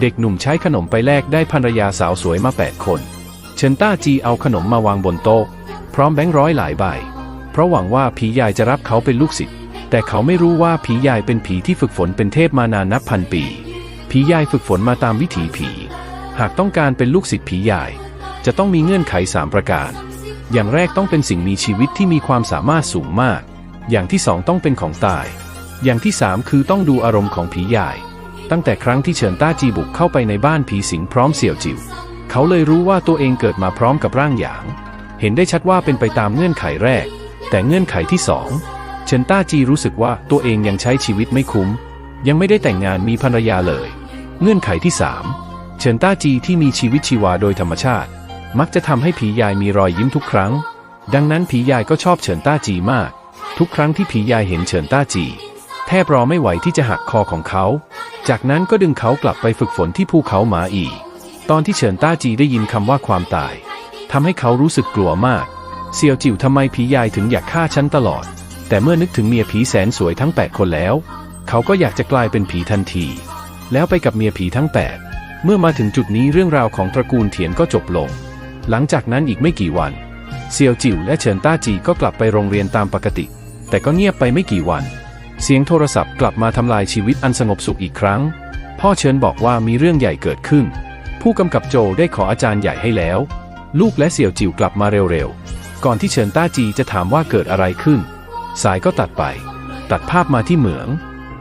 เด็กหนุ่มใช้ขนมไปแลกได้ภรรยาสาวสวยมาแปดคน เฉินต้าจีเอาขนมมาวางบนโต๊ะ พร้อมแบงค์ร้อยหลายใบ เพราะหวังว่าผียายจะรับเขาเป็นลูกศิษย์ แต่เขาไม่รู้ว่าผียายเป็นผีที่ฝึกฝนเป็นเทพมานานนับพันปี ผียายฝึกฝนมาตามวิถีผี หากต้องการเป็นลูกศิษย์ผียาย จะต้องมีเงื่อนไขสามประการ อย่างแรกต้องเป็นสิ่งมีชีวิตที่มีความสามารถสูงมาก อย่างที่สองต้องเป็นของตาย อย่างที่สามคือต้องดูอารมณ์ของผียาย ตั้งแต่ครั้งที่เฉินต้าจีบุกเข้าไปในบ้านผีสิงพร้อมเสี่ยวจิว เขาเลยรู้ว่าตัวเองเกิดมาพร้อมกับร่างหยาง เห็นได้ชัดว่าเป็นไปตามเงื่อนไขแรก แต่เงื่อนไขที่สองเฉินต้าจีรู้สึกว่าตัวเองยังใช้ชีวิตไม่คุ้ม ยังไม่ได้แต่งงานมีภรรยาเลย เงื่อนไขที่สามเฉินต้าจีที่มีชีวิตชีวาโดยธรรมชาติ มักจะทำให้ผียายมีรอยยิ้มทุกครั้ง ดังนั้นผียายก็ชอบเฉินต้าจีมาก ทุกครั้งที่ผียายเห็นเฉินต้าจี แทบรอไม่ไหวที่จะหักคอของเขา จากนั้นก็ดึงเขากลับไปฝึกฝนที่ภูเขาหมาอี ตอนที่เฉินต้าจีได้ยินคำว่าความตายทำให้เขารู้สึกกลัวมาก เซียวจิ๋วทำไมผียายถึงอยากฆ่าฉันตลอด แต่เมื่อนึกถึงเมียผีแสนสวยทั้ง 8 คนแล้ว เขาก็อยากจะกลายเป็นผีทันที แล้วไปกับเมียผีทั้ง 8 เมื่อมาถึงจุดนี้เรื่องราวของตระกูลเถียนก็จบลง หลังจากนั้นอีกไม่กี่วัน เซียวจิ๋วและเฉินต้าจีก็กลับไปโรงเรียนตามปกติ แต่ก็เงียบไปไม่กี่วัน เสียงโทรศัพท์กลับมาทำลายชีวิตอันสงบสุขอีกครั้ง พ่อเชิญบอกว่ามีเรื่องใหญ่เกิดขึ้น ผู้กำกับโจได้ขออาจารย์ใหญ่ให้แล้ว ลูกและเสี่ยวจิ๋วกลับมาเร็วๆ ก่อนที่เฉินต้าจีจะถามว่าเกิดอะไรขึ้น สายก็ตัดไป ตัดภาพมาที่เหมือง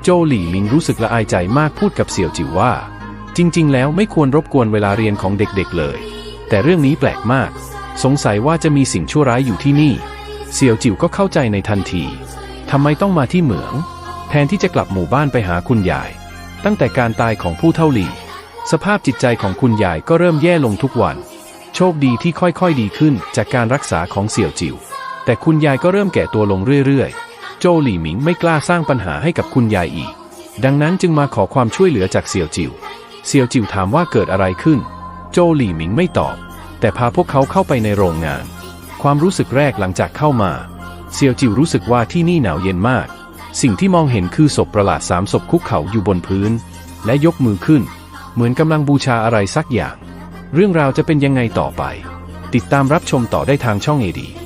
โจหลี่มิงรู้สึกละอายใจมากพูดกับเสี่ยวจิ๋วว่า จริง ๆ แล้วไม่ควรรบกวนเวลาเรียนของเด็กๆเลย แต่เรื่องนี้แปลกมาก สงสัยว่าจะมีสิ่งชั่วร้ายอยู่ที่นี่ เสี่ยวจิ๋วก็เข้าใจในทันทีทำไมต้องมาที่เหมือง ทนที่จะกลับหมู่บ้านไปหาคุณยาย ตั้งแต่การตายของผู้เท่าหลีสภาพจิตใจของคุณยายก็เริ่มแย่ลงทุกวัน โชคดีที่ค่อยๆดีขึ้นจากการรักษาของเสี่ยวจิ๋วแต่คุณยายก็เริ่มแก่ตัวลงเรื่อยๆ โจหลี่หมิงไม่กล้าสร้างปัญหาให้กับคุณยายอีก ดังนั้นจึงมาขอความช่วยเหลือจากเสี่ยวจิ๋วเสี่ยวจิ๋วถามว่าเกิดอะไรขึ้น โจหลี่หมิงไม่ตอบ แต่พาพวกเขาเข้าไปในโรงงาน ความรู้สึกแรกหลังจากเข้ามา เสี่ยวจิ๋วรู้สึกว่าที่นี่หนาวเย็นมาก สิ่งที่มองเห็นคือศพประหลาดสามศพคุกเข่าอยู่บนพื้น และยกมือขึ้น เหมือนกำลังบูชาอะไรสักอย่าง เรื่องราวจะเป็นยังไงต่อไป ติดตามรับชมต่อได้ทางช่องเอดี